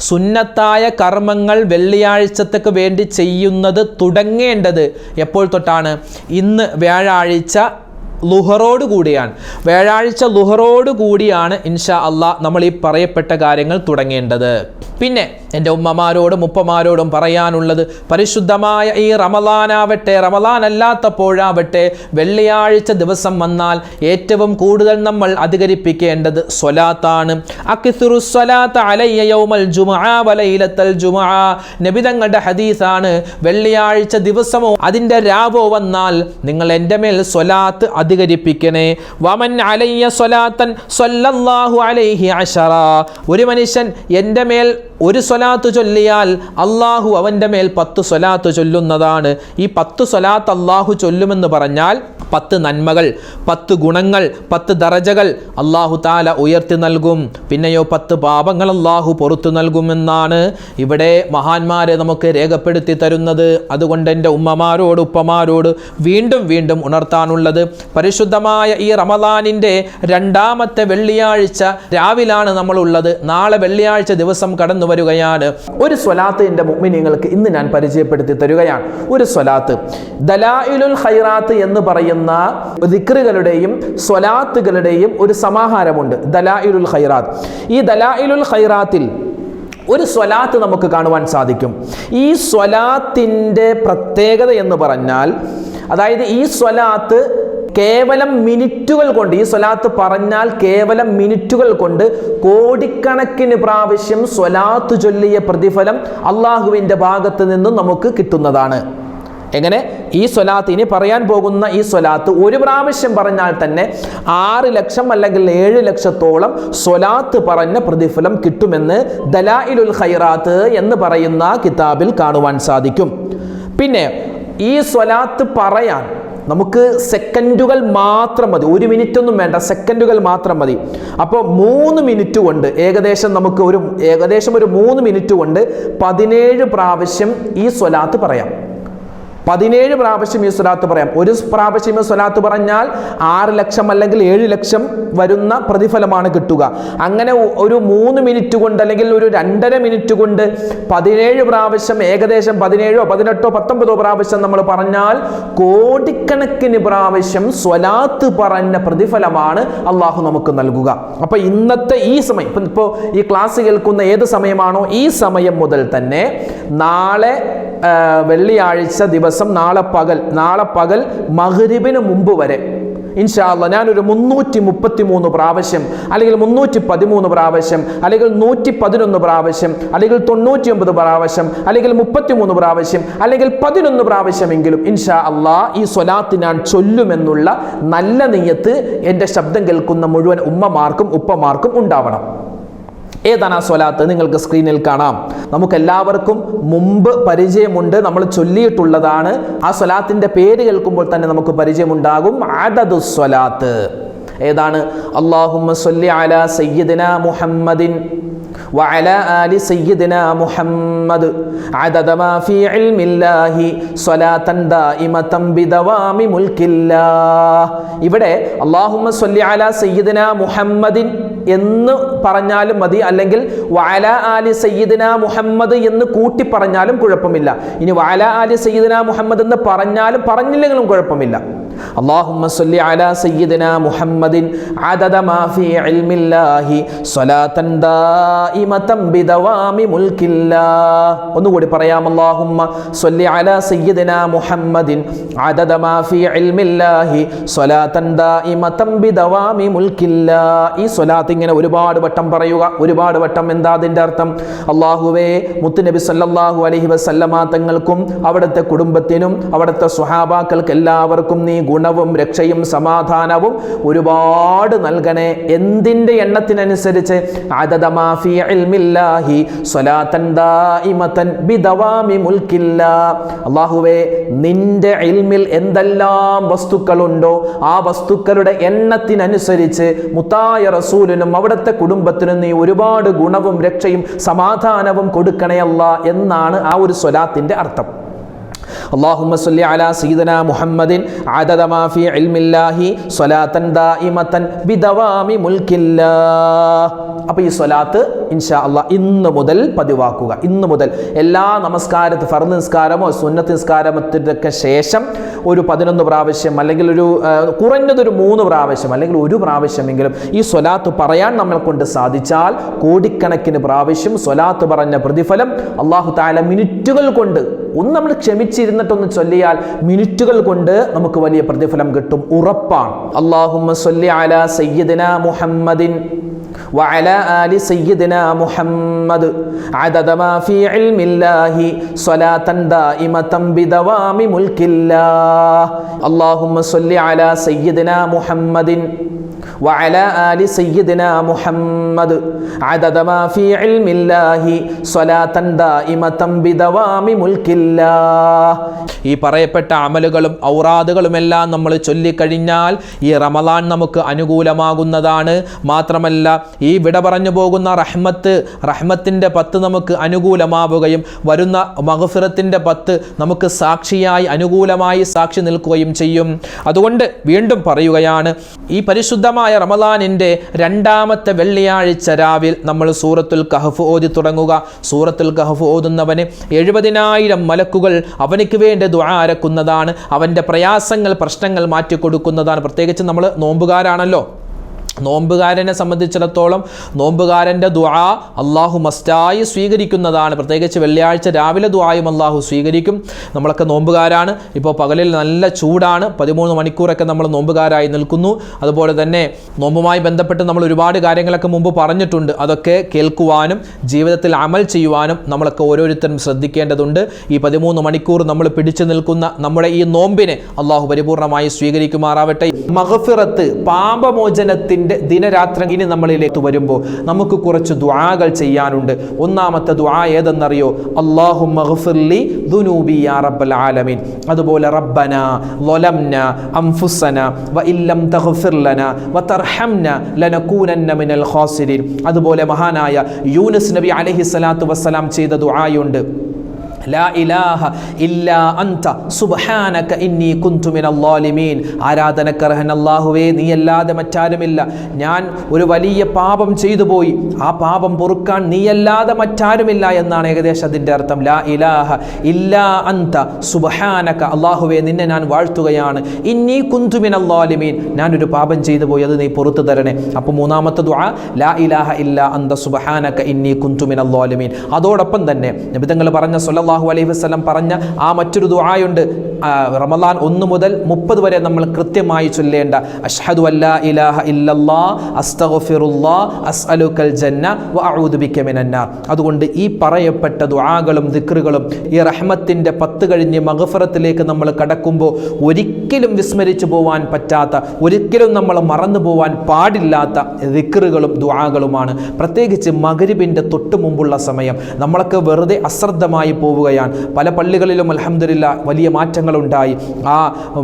സുന്നത്തായ കർമ്മങ്ങൾ വെള്ളിയാഴ്ചത്തേക്ക് വേണ്ടി ചെയ്യുന്നത് തുടങ്ങേണ്ടത് എപ്പോൾ തൊട്ടാണ്? ഇന്ന് വ്യാഴാഴ്ച ലുഹറോട് കൂടിയാണ്. വ്യാഴാഴ്ച ലുഹറോട് കൂടിയാണ് ഇൻഷാ അള്ളാ നമ്മൾ ഈ പറയപ്പെട്ട കാര്യങ്ങൾ തുടങ്ങേണ്ടത്. പിന്നെ എന്റെ ഉമ്മമാരോടും ഉപ്പമാരോടും പറയാനുള്ളത് പരിശുദ്ധമായ ഈ റമലാനാവട്ടെ റമലാൻ അല്ലാത്തപ്പോഴാവട്ടെ വെള്ളിയാഴ്ച ദിവസം വന്നാൽ ഏറ്റവും കൂടുതൽ നമ്മൾ അധികരിപ്പിക്കേണ്ടത് സ്വലാത്താണ്. നബിതങ്ങളുടെ ഹദീസാണ് വെള്ളിയാഴ്ച ദിവസമോ അതിന്റെ രാവോ വന്നാൽ നിങ്ങൾ എന്റെ മേൽ സ്വലാത്ത് അധികരിപ്പിക്കണേ. വമൻ അലയ്യ സ്വലാത്തൻ സ്വല്ലല്ലാഹു അലൈഹി അഷറ ഒരു മനുഷ്യൻ എന്റെ മേൽ ഒരു സ്വലാത്ത് ചൊല്ലിയാൽ അള്ളാഹു അവന്റെ മേൽ പത്ത് സ്വലാത്ത് ചൊല്ലുന്നതാണ്. ഈ പത്ത് സ്വലാത്ത് അള്ളാഹു ചൊല്ലുമെന്ന് പറഞ്ഞാൽ പത്ത് നന്മകൾ പത്ത് ഗുണങ്ങൾ പത്ത് ദറജകൾ അള്ളാഹു താല ഉയർത്തി നൽകും. പിന്നെയോ പത്ത് പാപങ്ങൾ അള്ളാഹു പുറത്തു നൽകുമെന്നാണ് ഇവിടെ മഹാന്മാരെ നമുക്ക് രേഖപ്പെടുത്തി തരുന്നത്. അതുകൊണ്ട് എന്റെ ഉമ്മമാരോട് ഉപ്പമാരോട് വീണ്ടും വീണ്ടും ഉണർത്താനുള്ളത്. പരിശുദ്ധമായ ഈ റമദാനിന്റെ രണ്ടാമത്തെ വെള്ളിയാഴ്ച രാവിലാണ് നമ്മളുള്ളത്. നാളെ വെള്ളിയാഴ്ച ദിവസം കടന്നു വരികയാണ്. ഒരു സ്വലാത്ത് എന്റെ മുമ്മിനിങ്ങൾക്ക് ഇന്ന് ഞാൻ പരിചയപ്പെടുത്തി തരികയാണ്. ഒരു സ്വലാത്ത്. ദലായിലുൽ ഹൈറാത്ത് എന്ന് പറയുന്ന ദിക്റുകളുടെയും സ്വലാത്തുകളുടെയും ഒരു സമാഹാരമുണ്ട്. ദലായിലുൽ ഹൈറാത്ത് ഈ ദലായിലുൽ ഹൈറാത്തിൽ ഒരു സ്വലാത്ത് നമുക്ക് കാണുവാൻ സാധിക്കും. ഈ സ്വലാത്തിന്റെ പ്രത്യേകത എന്ന് പറഞ്ഞാൽ അതായത് ഈ സ്വലാത്ത് കേവലം മിനിറ്റുകൾ കൊണ്ട് ഈ സ്വലാത്ത് പറഞ്ഞാൽ കേവലം മിനിറ്റുകൾ കൊണ്ട് കോടിക്കണക്കിന് പ്രാവശ്യം സ്വലാത്ത് ചൊല്ലിയ പ്രതിഫലം അള്ളാഹുവിന്റെ ഭാഗത്ത് നിന്നും നമുക്ക് കിട്ടുന്നതാണ്. എങ്ങനെ? ഈ സ്വലാത്ത് ഇനി പറയാൻ പോകുന്ന ഈ സ്വലാത്ത് ഒരു പ്രാവശ്യം പറഞ്ഞാൽ തന്നെ ആറ് ലക്ഷം അല്ലെങ്കിൽ ഏഴ് ലക്ഷത്തോളം സ്വലാത്ത് പറഞ്ഞ പ്രതിഫലം കിട്ടുമെന്ന് ദലായിലുൽ ഖൈറാത്ത് എന്ന് പറയുന്ന കിതാബിൽ കാണുവാൻ സാധിക്കും. പിന്നെ ഈ സ്വലാത്ത് പറയാൻ നമുക്ക് സെക്കൻഡുകൾ മാത്രം മതി. ഒരു മിനിറ്റ് ഒന്നും വേണ്ട. സെക്കൻഡുകൾ മാത്രം മതി. അപ്പോൾ മൂന്ന് മിനിറ്റ് കൊണ്ട് ഏകദേശം നമുക്ക് ഒരു ഏകദേശം ഒരു മൂന്ന് മിനിറ്റ് കൊണ്ട് പതിനേഴ് പ്രാവശ്യം ഈ സ്വലാത്ത് പറയാം. പതിനേഴ് പ്രാവശ്യം ഈ സ്വലാത്ത് പറയാം. ഒരു പ്രാവശ്യം ഈ സ്വലാത്ത് പറഞ്ഞാൽ ആറ് ലക്ഷം അല്ലെങ്കിൽ ഏഴ് ലക്ഷം വരുന്ന പ്രതിഫലമാണ് കിട്ടുക. അങ്ങനെ ഒരു മൂന്ന് മിനിറ്റ് കൊണ്ട് അല്ലെങ്കിൽ ഒരു രണ്ടര മിനിറ്റ് കൊണ്ട് പതിനേഴ് പ്രാവശ്യം ഏകദേശം പതിനേഴോ പതിനെട്ടോ പത്തൊമ്പതോ പ്രാവശ്യം നമ്മൾ പറഞ്ഞാൽ കോടിക്കണക്കിന് പ്രാവശ്യം സ്വലാത്ത് പറഞ്ഞ പ്രതിഫലമാണ് അള്ളാഹു നമുക്ക് നൽകുക. അപ്പൊ ഇന്നത്തെ ഈ സമയം ഇപ്പം ഇപ്പോൾ ഈ ക്ലാസ് കേൾക്കുന്ന ഏത് സമയമാണോ? ഈ സമയം മുതൽ തന്നെ നാളെ വെള്ളിയാഴ്ച ദിവസം നാളെ പകൽ നാളെ പകൽ മഹരിബിന് മുമ്പ് വരെ. ഇൻഷാല്ല ഞാനൊരു മുന്നൂറ്റി മുപ്പത്തി മൂന്ന് പ്രാവശ്യം അല്ലെങ്കിൽ മുന്നൂറ്റി പതിമൂന്ന് പ്രാവശ്യം അല്ലെങ്കിൽ നൂറ്റി പതിനൊന്ന് പ്രാവശ്യം അല്ലെങ്കിൽ തൊണ്ണൂറ്റി ഒമ്പത് പ്രാവശ്യം അല്ലെങ്കിൽ മുപ്പത്തി മൂന്ന് പ്രാവശ്യം അല്ലെങ്കിൽ പതിനൊന്ന് പ്രാവശ്യമെങ്കിലും ഇൻഷാ അള്ളാ ഈ സ്വലാത്ത് ഞാൻ ചൊല്ലുമെന്നുള്ള നല്ല നെയ്യത്ത് എന്റെ ശബ്ദം കേൾക്കുന്ന മുഴുവൻ ഉമ്മമാർക്കും ഉപ്പമാർക്കും ഉണ്ടാവണം. ഏതാണ് ആ സ്വലാത്ത് നിങ്ങൾക്ക് സ്ക്രീനിൽ കാണാം നമുക്ക് എല്ലാവർക്കും മുമ്പ് പരിചയമുണ്ട് നമ്മൾ ചൊല്ലിയിട്ടുള്ളതാണ് ആ സ്വലാത്തിന്റെ പേര് കേൾക്കുമ്പോൾ തന്നെ നമുക്ക് പരിചയമുണ്ടാകും അദദു സ്വലാത്ത് ഏതാണ് അള്ളാഹുമ്മ സ്വല്ലി അല സയ്യിദിന മുഹമ്മദിൻ وعلى آل سيدنا محمد عدد ما في علم الله صلاة دائمة بدوام ملك الله ഇവിടെ അള്ളാഹുമ്മ സ്വല്ലി അല സയ്യിദിന മുഹമ്മദിൻ എന്ന് പറഞ്ഞാലും മതി. അല്ലെങ്കിൽ വാല ആലി സയ്യിദിന മുഹമ്മദ് എന്ന് കൂട്ടി പറഞ്ഞാലും കുഴപ്പമില്ല. ഇനി വാല ആലി സയ്യിദിന മുഹമ്മദ് എന്ന് പറഞ്ഞാലും പറഞ്ഞില്ലെങ്കിലും കുഴപ്പമില്ല. اللهم صل على سيدنا محمد عدد ما في علم الله صلاة دائمة بدوام ملك الله ഒന്നുകൂടി പറയാം اللهم صل على سيدنا محمد عدد ما في علم الله صلاة دائمة بدوام ملك الله ഈ സ്വലാത്ത് ഇങ്ങനെ ഒരുപാട് വട്ടം പറയുക ഒരുപാട് വട്ടം എന്താ അതിൻ്റെ അർത്ഥം അള്ളാഹുവേ മുത്തുനബി സല്ലല്ലാഹു അലൈഹി വസല്ലമ തങ്ങൾക്കും അവിടുത്തെ കുടുംബത്തിനും അവിടുത്തെ സ്വഹാബാക്കൾക്ക് എല്ലാവർക്കും നീ ഗുണവും രക്ഷയും സമാധാനവും ഒരുപാട് നൽകണേ. എന്തിന്റെ എണ്ണത്തിനനുസരിച്ച്? അള്ളാഹുവേ നിന്റെ ഇൽമിൽ എന്തെല്ലാം വസ്തുക്കളുണ്ടോ ആ വസ്തുക്കളുടെ എണ്ണത്തിനനുസരിച്ച് മുത്തായ റസൂലിനും അവിടുത്തെ കുടുംബത്തിനും നീ ഒരുപാട് ഗുണവും രക്ഷയും സമാധാനവും കൊടുക്കണേ അല്ല എന്നാണ് ആ ഒരു സ്വലാത്തിന്റെ അർത്ഥം. അള്ളാഹുമ്മ സല്ലി അലാ സീദന മുഹമ്മദിൻ ആദദമാഫി ഇൽമില്ലാഹി സ്വലാത്തൻ ദായിമത്തൻ ബിദവാമി മുൽക്കില്ലാ അപ്പോൾ ഈ സ്വലാത്ത് ഇൻഷാ അള്ളാ ഇന്ന് മുതൽ പതിവാക്കുക. ഇന്ന് മുതൽ എല്ലാ നമസ്കാരത്ത് ഫർദ് നിസ്കാരമോ സുന്നത്ത് നിസ്കാരത്തിനൊക്കെ ശേഷം ഒരു പതിനൊന്ന് പ്രാവശ്യം അല്ലെങ്കിൽ ഒരു കുറഞ്ഞതൊരു മൂന്ന് പ്രാവശ്യം അല്ലെങ്കിൽ ഒരു പ്രാവശ്യമെങ്കിലും ഈ സ്വലാത്ത് പറയാൻ നമ്മളെ കൊണ്ട് സാധിച്ചാൽ കോടിക്കണക്കിന് പ്രാവശ്യം സ്വലാത്ത് പറഞ്ഞ പ്രതിഫലം അള്ളാഹു താല മിനിറ്റുകൾ കൊണ്ട് ഒന്ന് നമ്മൾ ക്ഷമിച്ചിരുന്ന ക്ഷമിച്ചിരുന്നിട്ടൊന്ന് ചൊല്ലിയാൽ മിനിറ്റുകൾ കൊണ്ട് നമുക്ക് വലിയ പ്രതിഫലം കിട്ടും ഉറപ്പാണ് അള്ളാഹുമ്മ സ്വല്ലി അല സയ്യിദിന മുഹമ്മദിൻ وعلى آل سيدنا محمد عدد ما في علم الله صلاة دائمة بدوام ملك الله اللهم صل على سيدنا محمد وعلى آل سيدنا محمد عدد ما في علم الله صلاة دائمة بدوام ملك الله ഈ പറയപ്പെട്ട അമലുകളും ഔറാദുകളുമെല്ലാം നമ്മൾ ചൊല്ലിക്കഴിഞ്ഞാൽ ഈ റമദാൻ നമുക്ക് അനുകൂലമാകുന്നതാണ് മാത്രമല്ല ഈ വിട പറഞ്ഞു പോകുന്ന റഹ്മത്ത് റഹ്മത്തിൻ്റെ പത്ത് നമുക്ക് അനുകൂലമാവുകയും വരുന്ന മഹഫിറത്തിൻ്റെ പത്ത് നമുക്ക് സാക്ഷിയായി അനുകൂലമായി സാക്ഷി നിൽക്കുകയും ചെയ്യും അതുകൊണ്ട് വീണ്ടും പറയുകയാണ് ഈ പരിശുദ്ധമായ റമദാനിന്റെ രണ്ടാമത്തെ വെള്ളിയാഴ്ച രാവിൽ നമ്മൾ സൂറത്തുൽ കഹഫ് ഓതി തുടങ്ങുക. സൂറത്തുൽ കഹഫ് ഓതുന്നവന് എഴുപതിനായിരം മലക്കുകൾ അവനിക്ക് വേണ്ടി ദുആരക്കുന്നതാണ് അവന്റെ പ്രയാസങ്ങൾ പ്രശ്നങ്ങൾ മാറ്റിക്കൊടുക്കുന്നതാണ്. പ്രത്യേകിച്ച് നമ്മൾ നോമ്പുകാരാണല്ലോ. നോമ്പുകാരനെ സംബന്ധിച്ചിടത്തോളം നോമ്പുകാരന്റെ ദുആ അള്ളാഹു മസ്റ്റായി സ്വീകരിക്കുന്നതാണ്. പ്രത്യേകിച്ച് വെള്ളിയാഴ്ച രാവിലെ ദുആയും അള്ളാഹു സ്വീകരിക്കും. നമ്മളൊക്കെ നോമ്പുകാരാണ്. ഇപ്പോൾ പകലിൽ നല്ല ചൂടാണ്. പതിമൂന്ന് മണിക്കൂറൊക്കെ നമ്മൾ നോമ്പുകാരായി നിൽക്കുന്നു. അതുപോലെ തന്നെ നോമ്പുമായി ബന്ധപ്പെട്ട് നമ്മൾ ഒരുപാട് കാര്യങ്ങളൊക്കെ മുമ്പ് പറഞ്ഞിട്ടുണ്ട്. അതൊക്കെ കേൾക്കുവാനും ജീവിതത്തിൽ അമൽ ചെയ്യുവാനും നമ്മളൊക്കെ ഓരോരുത്തരും ശ്രദ്ധിക്കേണ്ടതുണ്ട്. ഈ പതിമൂന്ന് മണിക്കൂർ നമ്മൾ പിടിച്ചു നിൽക്കുന്ന നമ്മുടെ ഈ നോമ്പിനെ അള്ളാഹു പരിപൂർണമായി സ്വീകരിക്കുമാറാവട്ടെ. മഹഫിറത്ത് പാപമോചനത്തിന്റെ റമലാനിന്റെ ദിനരാത്രി ഇനി നമ്മളിലേക്ക് വരുമ്പോൾ നമുക്ക് കുറച്ച് ദുആകൾ ചെയ്യാനുണ്ട്. ഒന്നാമത്തെ ദുആ ഏതെന്നറിയോ? അള്ളാഹു മഗ്ഫിർലി ദുനൂബി യാ റബ്ബൽ ആലമീൻ. അതുപോലെ റബ്ബന ലൊലംന അംഫുസന വ ഇല്ലം തഹ്ഫിർലന വ തർഹംന ലനകൂനന്ന മിനൽ ഖാസിരീൻ. അതുപോലെ മഹാനായ യൂനുസ് നബി അലൈഹി സ്വലാത്തു വസ്സലാം ചെയ്ത ദുആയുണ്ട്. ലാ ഇലാഹ ഇല്ലാ സുബ്ഹാനക ഇന്നി കുന്തു മിനൽ ളാലിമീൻ അല്ലാഹുവേ മറ്റാരുമില്ല. ഞാൻ ഒരു വലിയ പാപം ചെയ്തു പോയി. ആ പാപം പൊറുക്കാൻ നീയല്ലാതെ മറ്റാരുമില്ല എന്നാണ് ഏകദേശം അതിന്റെ അർത്ഥം. ലാ ഇലാഹ ഇല്ലാ അന്ത സുബ്ഹാനക. അല്ലാഹുവേ നിന്നെ ഞാൻ വാഴ്ത്തുകയാണ്. ഇന്നി കുന്തുമിൻ അള്ളാലിമീൻ ളാലിമീൻ ഞാനൊരു പാപം ചെയ്തു പോയി അത് നീ പുറത്തു തരണേ. അപ്പോൾ മൂന്നാമത്തെ ദുആ ലാ ഇലാഹ ഇല്ലാ അന്ത സുബ്ഹാനക ഇന്നി കുന്തുമിൻ അള്ളാലിമീൻ ളാലിമീൻ അതോടൊപ്പം തന്നെ നിബിതങ്ങൾ പറഞ്ഞ സല്ലല്ലാഹു അലൈഹി വസ്ലം പറഞ്ഞ ആ മറ്റൊരു ദുആയുണ്ട്. റമലാൻ ഒന്ന് മുതൽ മുപ്പത് വരെ നമ്മൾ കൃത്യമായി ചൊല്ലേണ്ട. അഷ്ഹദു അല്ലാ ഇലാഹ ഇല്ലല്ലാ അസ്അലുക്കൽ ജന്ന ബിക മിനന്നാർ അതുകൊണ്ട് ഈ പറയപ്പെട്ട ദുആകളും ദിക്റുകളും ഈ റഹ്മത്തിന്റെ പത്ത് കഴിഞ്ഞ് മഹഫറത്തിലേക്ക് നമ്മൾ കടക്കുമ്പോൾ ഒരിക്കലും വിസ്മരിച്ചു പോവാൻ പറ്റാത്ത ഒരിക്കലും നമ്മൾ മറന്നു പോവാൻ പാടില്ലാത്ത ദിക്റുകളും ദുആകളുമാണ്. പ്രത്യേകിച്ച് മകരിബിന്റെ തൊട്ട് മുമ്പുള്ള സമയം. നമ്മളൊക്കെ വെറുതെ അശ്രദ്ധമായി പോവുകയാണ്. പല പള്ളികളിലും അൽഹംദുലില്ല വലിയ മാറ്റങ്ങളുണ്ടായി. ആ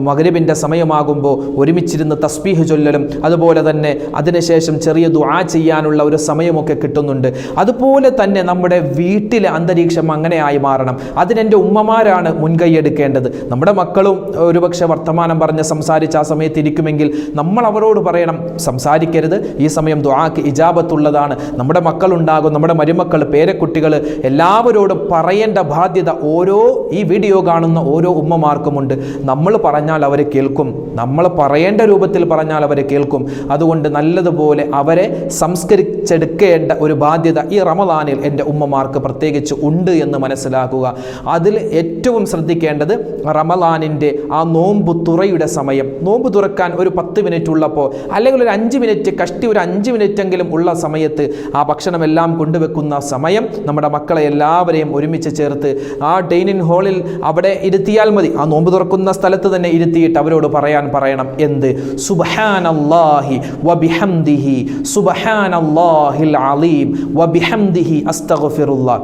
മകരബിന്റെ സമയമാകുമ്പോൾ ഒരുമിച്ചിരുന്ന് തസ്ബീഹ് ചൊല്ലലും അതുപോലെ തന്നെ അതിനുശേഷം ചെറിയ ദുആ ചെയ്യാനുള്ള ഒരു സമയമൊക്കെ കിട്ടുന്നുണ്ട്. അതുപോലെ തന്നെ നമ്മുടെ വീട്ടിലെ അന്തരീക്ഷം അങ്ങനെയായി മാറണം. അതിനെന്റെ ഉമ്മമാരാണ് മുൻകൈ എടുക്കേണ്ടത്. നമ്മുടെ മക്കളും ഒരുപക്ഷെ വർത്തമാനം പറഞ്ഞ് സംസാരിച്ച് ആ സമയത്ത് ഇരിക്കുമെങ്കിൽ നമ്മൾ അവരോട് പറയണം സംസാരിക്കരുത്. ഈ സമയം ദുആക്ക് ഇജാബത്തുള്ളതാണ്. നമ്മുടെ മക്കളുണ്ടാകും നമ്മുടെ മരുമക്കൾ പേരക്കുട്ടികൾ എല്ലാവരോടും പറയേണ്ട ബാധ്യത ഓരോ ഈ വീഡിയോ കാണുന്ന ഓരോ ഉമ്മമാർക്കുമുണ്ട്. നമ്മൾ പറഞ്ഞാൽ അവർ കേൾക്കും. നമ്മൾ പറയേണ്ട രൂപത്തിൽ പറഞ്ഞാൽ അവർ കേൾക്കും. അതുകൊണ്ട് നല്ലതുപോലെ അവരെ സംസ്കരിച്ചെടുക്കേണ്ട ഒരു ബാധ്യത ഈ റമദാനിൽ എന്റെ ഉമ്മമാർക്ക് പ്രത്യേകിച്ച് ഉണ്ട് എന്ന് മനസ്സിലാക്കുക. അതിൽ ഏറ്റവും ശ്രദ്ധിക്കേണ്ടത് റമദാനിന്റെ ആ നോമ്പ് തുറയുടെ സമയം. നോമ്പ് തുറക്കാൻ ഒരു പത്ത് മിനിറ്റ് ഉള്ളപ്പോൾ അല്ലെങ്കിൽ ഒരു അഞ്ച് മിനിറ്റ് കഷ്ടി ഒരു അഞ്ച് മിനിറ്റെങ്കിലും ഉള്ള സമയത്ത് ആ ഭക്ഷണമെല്ലാം കൊണ്ടുവെക്കുന്ന സമയം നമ്മുടെ മക്കളെ എല്ലാവരെയും ഒരുമിച്ച് ചേർത്ത് ആ ഡൈനിങ് ഹാളിൽ അവിടെ ഇരുത്തിയാൽ മതി. ആ നോമ്പ് തുറക്കുന്ന സ്ഥലത്ത് തന്നെ ഇരുത്തിയിട്ട് അവരോട് പറയാൻ പറയണം. എന്ത്? സുബ്ഹാനല്ലാഹി വബിഹംദിഹി അലീം വബിഹംദിഹി അസ്തഗ്ഫിറുല്ലാഹ്.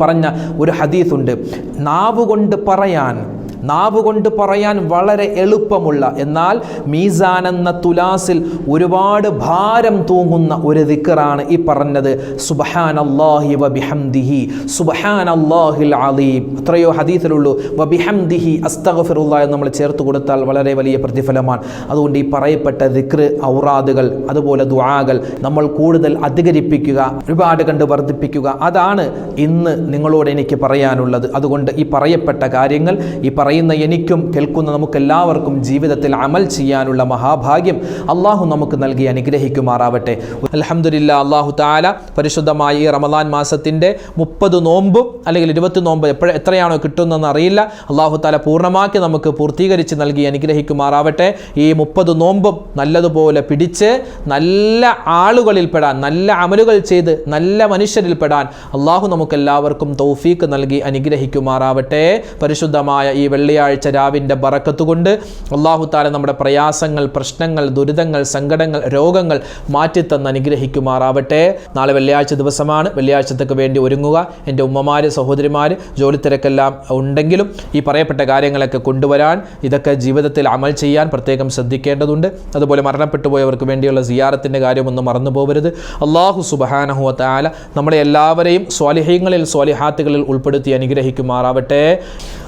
പറഞ്ഞ ഒരു ഹദീസുണ്ട്. നാവ് കൊണ്ട് പറയാൻ നാവ് കൊണ്ട് പറയാൻ വളരെ എളുപ്പമുള്ള എന്നാൽ മീസാൻ എന്ന തുലാസിൽ ഒരുപാട് ഭാരം തൂങ്ങുന്ന ഒരു ദിക്കറാണ് ഈ പറഞ്ഞത് സുബഹാൻ അള്ളാഹി വബിഹംദിഹി സുബഹാൻ അള്ളാഹിൽ അലീം. എത്രയോ ഹദീസിലുള്ളൂ വബിഹംദിഹി അസ്തഗഫിറുള്ള എന്ന് നമ്മൾ ചേർത്ത് കൊടുത്താൽ വളരെ വലിയ പ്രതിഫലമാണ്. അതുകൊണ്ട് ഈ പറയപ്പെട്ട ദിക്ർ ഔറാദുകൾ അതുപോലെ ദുആകൾ നമ്മൾ കൂടുതൽ അധികരിപ്പിക്കുക ഒരുപാട് കണ്ട് വർദ്ധിപ്പിക്കുക. അതാണ് ഇന്ന് നിങ്ങളോട് എനിക്ക് പറയാനുള്ളത്. അതുകൊണ്ട് ഈ പറയപ്പെട്ട കാര്യങ്ങൾ ഈ പറയുന്ന എനിക്കും കേൾക്കുന്ന നമുക്കെല്ലാവർക്കും ജീവിതത്തിൽ അമൽ ചെയ്യാനുള്ള മഹാഭാഗ്യം അള്ളാഹു നമുക്ക് നൽകി അനുഗ്രഹിക്കുമാറാവട്ടെ. അലഹമില്ല അള്ളാഹു താല പരിശുദ്ധമായ ഈ റമദാൻ മാസത്തിന്റെ മുപ്പത് നോമ്പും അല്ലെങ്കിൽ ഇരുപത്തി നോമ്പ് എപ്പോഴും എത്രയാണോ കിട്ടുന്നതെന്ന് അറിയില്ല. അള്ളാഹു താല പൂർണമാക്കി നമുക്ക് പൂർത്തീകരിച്ച് നൽകി അനുഗ്രഹിക്കുമാറാവട്ടെ. ഈ മുപ്പത് നോമ്പും നല്ലതുപോലെ പിടിച്ച് നല്ല ആളുകളിൽ പെടാൻ നല്ല അമലുകൾ ചെയ്ത് നല്ല മനുഷ്യരിൽ പെടാൻ അള്ളാഹു നമുക്കെല്ലാവർക്കും തൗഫീക്ക് നൽകി അനുഗ്രഹിക്കുമാറാവട്ടെ. പരിശുദ്ധമായ ഈ വെള്ളിയാഴ്ച രാവിന്റെ ബറക്കത്തുകൊണ്ട് അള്ളാഹു താല നമ്മുടെ പ്രയാസങ്ങൾ പ്രശ്നങ്ങൾ ദുരിതങ്ങൾ സങ്കടങ്ങൾ രോഗങ്ങൾ മാറ്റിത്തന്ന് അനുഗ്രഹിക്കുമാറാവട്ടെ. നാളെ വെള്ളിയാഴ്ച ദിവസമാണ്. വെള്ളിയാഴ്ചത്തേക്ക് വേണ്ടി ഒരുങ്ങുക. എന്റെ ഉമ്മമാർ സഹോദരിമാർ ജോലി തിരക്കെല്ലാം ഉണ്ടെങ്കിലും ഈ പറയപ്പെട്ട കാര്യങ്ങളൊക്കെ കൊണ്ടുവരാൻ ഇതൊക്കെ ജീവിതത്തിൽ അമൽ ചെയ്യാൻ പ്രത്യേകം ശ്രദ്ധിക്കേണ്ടതുണ്ട്. അതുപോലെ മരണപ്പെട്ടു പോയവർക്ക് വേണ്ടിയുള്ള സിയാറത്തിന്റെ കാര്യമൊന്നും മറന്നു പോകരുത് അള്ളാഹു സുബഹാനഹുവ താല നമ്മളെ എല്ലാവരെയും സ്വാലിഹ്യങ്ങളിൽ സ്വാലിഹാത്തുകളിൽ ഉൾപ്പെടുത്തി അനുഗ്രഹിക്കുമാറാവട്ടെ.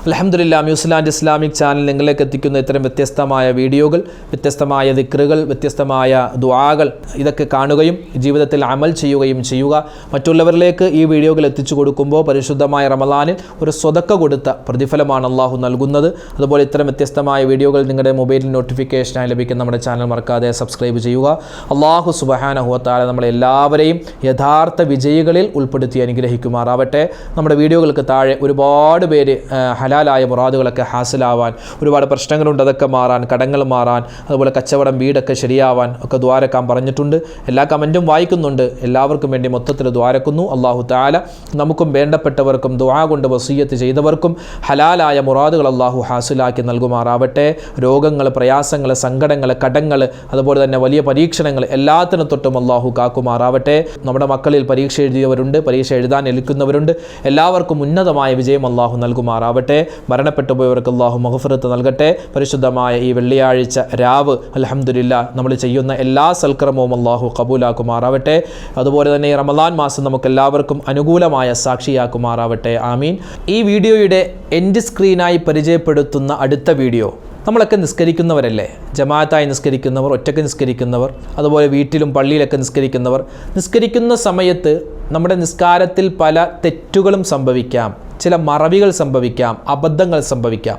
അലഹമുല്ല ന്യൂസിലാൻഡ് ഇസ്ലാമിക് ചാനൽ നിങ്ങളിലേക്ക് എത്തിക്കുന്ന ഇത്തരം വ്യത്യസ്തമായ വീഡിയോകൾ വ്യത്യസ്തമായ ദിക്റുകൾ വ്യത്യസ്തമായ ദ്വാകൾ ഇതൊക്കെ കാണുകയും ജീവിതത്തിൽ അമൽ ചെയ്യുകയും ചെയ്യുക. മറ്റുള്ളവരിലേക്ക് ഈ വീഡിയോകൾ എത്തിച്ചു കൊടുക്കുമ്പോൾ പരിശുദ്ധമായ റമദാനിൽ ഒരു സ്വതക്ക കൊടുത്ത പ്രതിഫലമാണ് അള്ളാഹു നൽകുന്നത്. അതുപോലെ ഇത്തരം വ്യത്യസ്തമായ വീഡിയോകൾ നിങ്ങളുടെ മൊബൈലിൽ നോട്ടിഫിക്കേഷനായി ലഭിക്കുന്ന നമ്മുടെ ചാനൽ മറക്കാതെ സബ്സ്ക്രൈബ് ചെയ്യുക. അള്ളാഹു സുബഹാനഹുവത്താല നമ്മളെല്ലാവരെയും യഥാർത്ഥ വിജയികളിൽ ഉൾപ്പെടുത്തി അനുഗ്രഹിക്കുമാറാവട്ടെ. നമ്മുടെ വീഡിയോകൾക്ക് താഴെ ഒരുപാട് പേര് ഹലാലായ മുറാദുകൾ മുറാദുകളൊക്കെ ഹാസിലാവാൻ ഒരുപാട് പ്രശ്നങ്ങളുണ്ട്. അതൊക്കെ മാറാൻ കടങ്ങൾ മാറാൻ അതുപോലെ കച്ചവടം വീടൊക്കെ ശരിയാവാൻ ഒക്കെ ദ്വാരക്കാൻ പറഞ്ഞിട്ടുണ്ട്. എല്ലാ കമന്റും വായിക്കുന്നുണ്ട്. എല്ലാവർക്കും വേണ്ടി മൊത്തത്തിൽ ദ്വാരക്കുന്നു. അള്ളാഹു താല നമുക്കും വേണ്ടപ്പെട്ടവർക്കും ദ്വാ കൊണ്ട് വസീയത്ത് ചെയ്തവർക്കും ഹലാലായ മുറാദുകൾ അള്ളാഹു ഹാസിലാക്കി നൽകുമാറാവട്ടെ. രോഗങ്ങൾ പ്രയാസങ്ങൾ സങ്കടങ്ങൾ കടങ്ങൾ അതുപോലെ തന്നെ വലിയ പരീക്ഷണങ്ങൾ എല്ലാത്തിനും തൊട്ടും അള്ളാഹു കാക്കുമാറാവട്ടെ. നമ്മുടെ മക്കളിൽ പരീക്ഷ എഴുതിയവരുണ്ട് പരീക്ഷ എഴുതാൻ എൽക്കുന്നവരുണ്ട് എല്ലാവർക്കും ഉന്നതമായ വിജയം അള്ളാഹു നൽകുമാറാവട്ടെ. മരണപ്പെട്ടു പോയവർക്ക് അള്ളാഹു മഹഫറത്ത് നൽകട്ടെ. പരിശുദ്ധമായ ഈ വെള്ളിയാഴ്ച രാവ് അലഹമുല്ല നമ്മൾ ചെയ്യുന്ന എല്ലാ സൽക്രമവും അള്ളാഹു കബൂലാക്കുമാറാവട്ടെ. അതുപോലെ തന്നെ ഈ റമദാൻ മാസം നമുക്ക് എല്ലാവർക്കും അനുകൂലമായ സാക്ഷിയാക്കുമാറാവട്ടെ. ആമീൻ. ഈ വീഡിയോയുടെ എൻഡ് സ്ക്രീനായി പരിചയപ്പെടുത്തുന്ന അടുത്ത വീഡിയോ നമ്മളൊക്കെ നിസ്കരിക്കുന്നവരല്ലേ? ജമാഅത്തായി നിസ്കരിക്കുന്നവർ ഒറ്റയ്ക്ക് നിസ്കരിക്കുന്നവർ അതുപോലെ വീട്ടിലും പള്ളിയിലൊക്കെ നിസ്കരിക്കുന്നവർ. നിസ്കരിക്കുന്ന സമയത്ത് നമ്മുടെ നിസ്കാരത്തിൽ പല തെറ്റുകളും സംഭവിക്കാം. ചില മറവികൾ സംഭവിക്കാം അബദ്ധങ്ങൾ സംഭവിക്കാം.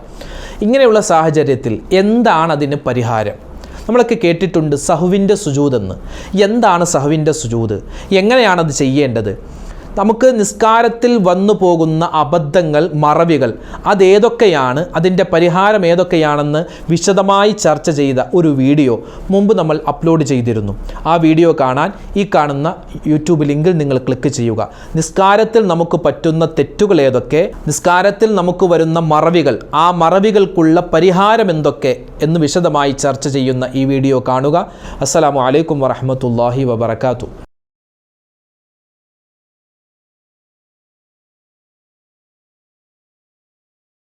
ഇങ്ങനെയുള്ള സാഹചര്യത്തിൽ എന്താണ് അതിന് പരിഹാരം? നമ്മളൊക്കെ കേട്ടിട്ടുണ്ട് സഹുവിന്റെ സുജൂതെന്ന്. എന്താണ് സഹുവിന്റെ സുജൂത്? എങ്ങനെയാണത് ചെയ്യേണ്ടത്? നമുക്ക് നിസ്കാരത്തിൽ വന്നു പോകുന്ന അബദ്ധങ്ങൾ മറവികൾ അതേതൊക്കെയാണ് അതിന്റെ പരിഹാരം ഏതൊക്കെയാണെന്ന് വിശദമായി ചർച്ച ചെയ്ത ഒരു വീഡിയോ മുമ്പ് നമ്മൾ അപ്ലോഡ് ചെയ്തിരുന്നു. ആ വീഡിയോ കാണാൻ ഈ കാണുന്ന യൂട്യൂബ് ലിങ്കിൽ നിങ്ങൾ ക്ലിക്ക് ചെയ്യുക. നിസ്കാരത്തിൽ നമുക്ക് പറ്റുന്ന തെറ്റുകൾ ഏതൊക്കെ നിസ്കാരത്തിൽ നമുക്ക് വരുന്ന മറവികൾ ആ മറവികൾക്കുള്ള പരിഹാരം എന്തൊക്കെ എന്ന് വിശദമായി ചർച്ച ചെയ്യുന്ന ഈ വീഡിയോ കാണുക. അസ്സലാമു അലൈക്കും വറഹമത്തല്ലാഹി വബർക്കാത്തു